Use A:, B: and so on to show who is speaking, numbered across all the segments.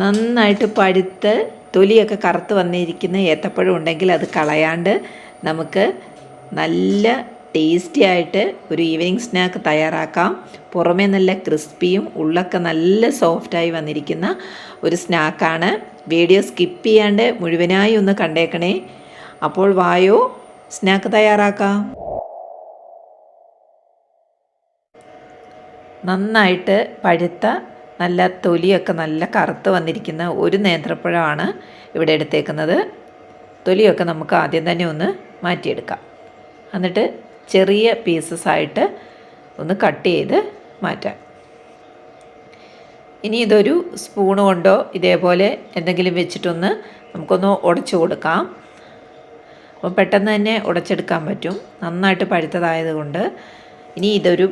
A: നന്നായിട്ട് പഴുത്ത് തൊലിയൊക്കെ കറുത്ത് വന്നിരിക്കുന്ന ഏത്തപ്പഴം ഉണ്ടെങ്കിൽ അത് കളയാണ്ട് നമുക്ക് നല്ല ടേസ്റ്റി ആയിട്ട് ഒരു ഈവനിങ് സ്നാക്ക് തയ്യാറാക്കാം. പുറമേ നല്ല ക്രിസ്പിയും ഉള്ളൊക്കെ നല്ല സോഫ്റ്റായി വന്നിരിക്കുന്ന ഒരു സ്നാക്കാണ് വീഡിയോ സ്കിപ്പ് ചെയ്യാണ്ട് മുഴുവനായി ഒന്ന് കണ്ടേക്കണേ. അപ്പോൾ വായോ സ്നാക്ക് തയ്യാറാക്കാം. നന്നായിട്ട് പഴുത്ത നല്ല തൊലിയൊക്കെ നല്ല കറുത്ത് വന്നിരിക്കുന്ന ഒരു നേന്ത്രപ്പഴമാണ് ഇവിടെ എടുത്തേക്കുന്നത്. തൊലിയൊക്കെ നമുക്ക് ആദ്യം തന്നെ ഒന്ന് മാറ്റിയെടുക്കാം. എന്നിട്ട് ചെറിയ പീസസ് ആയിട്ട് ഒന്ന് കട്ട് ചെയ്ത് മാറ്റാം. ഇനി ഇതൊരു സ്പൂൺ കൊണ്ടോ ഇതേപോലെ എന്തെങ്കിലും വെച്ചിട്ടൊന്ന് നമുക്കൊന്ന് ഉടച്ചു കൊടുക്കാം. അപ്പോൾ പെട്ടെന്ന് തന്നെ ഉടച്ചെടുക്കാൻ പറ്റും. നന്നായിട്ട് പഴുത്തതായതുകൊണ്ട് ഇനി ഇതൊരു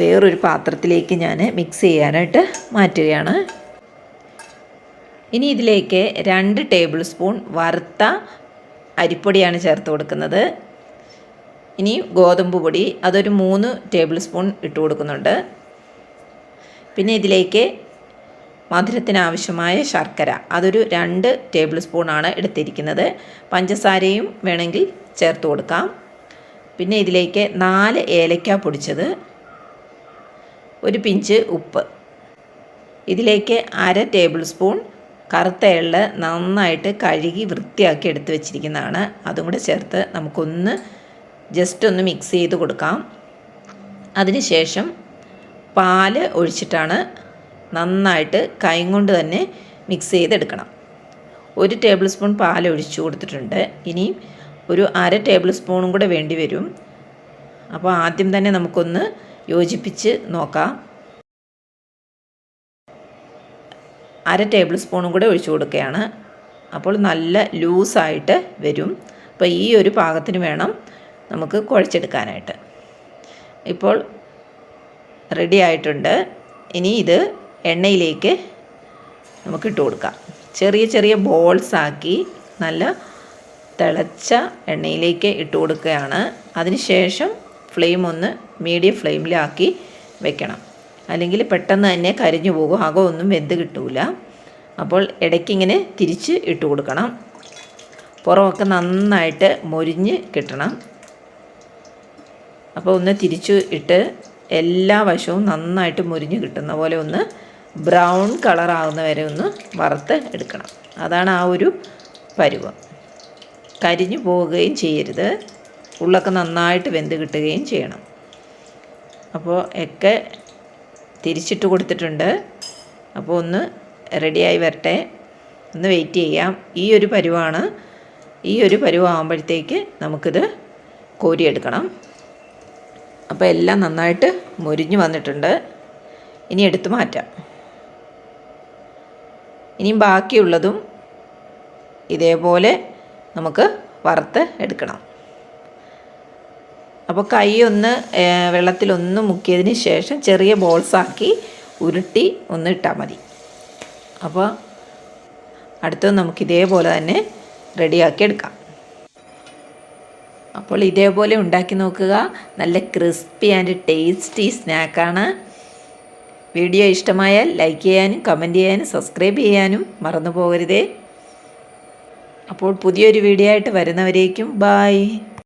A: വേറൊരു പാത്രത്തിലേക്ക് ഞാൻ മിക്സ് ചെയ്യാനായിട്ട് മാറ്റുകയാണ്. ഇനി ഇതിലേക്ക് രണ്ട് ടേബിൾ സ്പൂൺ വറുത്ത അരിപ്പൊടിയാണ് ചേർത്ത് കൊടുക്കുന്നത്. ഇനി ഗോതമ്പ് പൊടി അതൊരു മൂന്ന് ടേബിൾ സ്പൂൺ ഇട്ട് കൊടുക്കുന്നുണ്ട്. പിന്നെ ഇതിലേക്ക് മധുരത്തിനാവശ്യമായ ശർക്കര അതൊരു രണ്ട് ടേബിൾ സ്പൂണാണ് എടുത്തിരിക്കുന്നത്. പഞ്ചസാരയും വേണമെങ്കിൽ ചേർത്ത് കൊടുക്കാം. പിന്നെ ഇതിലേക്ക് നാല് ഏലക്ക പൊടിച്ചത്. ഒരു പിഞ്ച് ഉപ്പ്. ഇതിലേക്ക് അര ടേബിൾ സ്പൂൺ കറുത്ത എള്ള് നന്നായിട്ട് കഴുകി വൃത്തിയാക്കി എടുത്ത് വെച്ചിരിക്കുന്നതാണ്. അതും കൂടെ ചേർത്ത് നമുക്കൊന്ന് ജസ്റ്റ് ഒന്ന് മിക്സ് ചെയ്ത് കൊടുക്കാം. അതിനുശേഷം പാൽ ഒഴിച്ചിട്ടാണ് നന്നായിട്ട് കൈ കൊണ്ട് തന്നെ മിക്സ് ചെയ്തെടുക്കണം ഒരു ടേബിൾ സ്പൂൺ പാൽ ഒഴിച്ചു കൊടുത്തിട്ടുണ്ട്. ഇനി ഒരു അര ടേബിൾ സ്പൂണും കൂടെ വേണ്ടി വരും. അപ്പോൾ ആദ്യം തന്നെ നമുക്കൊന്ന് യോജിപ്പിച്ച് നോക്കാം. അര ടേബിൾ സ്പൂണും കൂടെ ഒഴിച്ചു കൊടുക്കുകയാണ്. അപ്പോൾ നല്ല ലൂസായിട്ട് വരും. അപ്പോൾ ഈ ഒരു പാകത്തിന് വേണം നമുക്ക് കുഴച്ചെടുക്കാനായിട്ട്. ഇപ്പോൾ റെഡി ആയിട്ടുണ്ട്. ഇനി ഇത് എണ്ണയിലേക്ക് നമുക്ക് ഇട്ട് കൊടുക്കാം. ചെറിയ ചെറിയ ബോൾസ് ആക്കി നല്ല തിളച്ച എണ്ണയിലേക്ക് ഇട്ട് കൊടുക്കുകയാണ്. അതിനുശേഷം ഫ്ലെയിം ഒന്ന് മീഡിയം ഫ്ലെയിമിലാക്കി വെക്കണം. അല്ലെങ്കിൽ പെട്ടെന്ന് തന്നെ കരിഞ്ഞു പോകും. അകമൊന്നും വെന്ത് കിട്ടൂല. അപ്പോൾ ഇടയ്ക്കിങ്ങനെ തിരിച്ച് ഇട്ട് കൊടുക്കണം. പുറമൊക്കെ നന്നായിട്ട് മൊരിഞ്ഞ് കിട്ടണം. അപ്പോൾ ഒന്ന് തിരിച്ചു ഇട്ട് എല്ലാ വശവും നന്നായിട്ട് മുരിഞ്ഞ് കിട്ടുന്ന പോലെ ഒന്ന് ബ്രൗൺ കളറാകുന്ന വരെ ഒന്ന് വറുത്ത് എടുക്കണം. അതാണ് ആ ഒരു പരുവം. കരിഞ്ഞു പോവുകയും ചെയ്യരുത്. ഉള്ളൊക്കെ നന്നായിട്ട് വെന്ത് കിട്ടുകയും ചെയ്യണം. അപ്പോൾ ഒക്കെ തിരിച്ചിട്ട് കൊടുത്തിട്ടുണ്ട്. അപ്പോൾ ഒന്ന് റെഡിയായി വരട്ടെ. ഒന്ന് വെയിറ്റ് ചെയ്യാം. ഈ ഒരു പരുവാണ്. ഈ ഒരു പരുവാകുമ്പോഴത്തേക്ക് നമുക്കിത് കോരിയെടുക്കണം. അപ്പോൾ എല്ലാം നന്നായിട്ട് മുരിഞ്ഞു വന്നിട്ടുണ്ട്. ഇനി എടുത്തു മാറ്റാം. ഇനിയും ബാക്കിയുള്ളതും ഇതേപോലെ നമുക്ക് വറുത്ത് എടുക്കണം. അപ്പോൾ കൈ ഒന്ന് വെള്ളത്തിലൊന്ന് മുക്കിയതിന് ശേഷം ചെറിയ ബോൾസാക്കി ഉരുട്ടി ഒന്ന് ഇട്ടാൽ മതി. അപ്പോൾ അടുത്തത് നമുക്ക് ഇതേപോലെ തന്നെ റെഡിയാക്കി എടുക്കാം. അപ്പോൾ ഇതേപോലെ ഉണ്ടാക്കി നോക്കുക. നല്ല ക്രിസ്പി ആൻഡ് ടേസ്റ്റി സ്നാക്കാണ് വീഡിയോ ഇഷ്ടമായാൽ ലൈക്ക് ചെയ്യാനും കമന്റ് ചെയ്യാനും സബ്സ്ക്രൈബ് ചെയ്യാനും മറന്നു പോകരുതേ അപ്പോൾ പുതിയൊരു വീഡിയോ ആയിട്ട് വരുന്നവരേക്കും ബായ്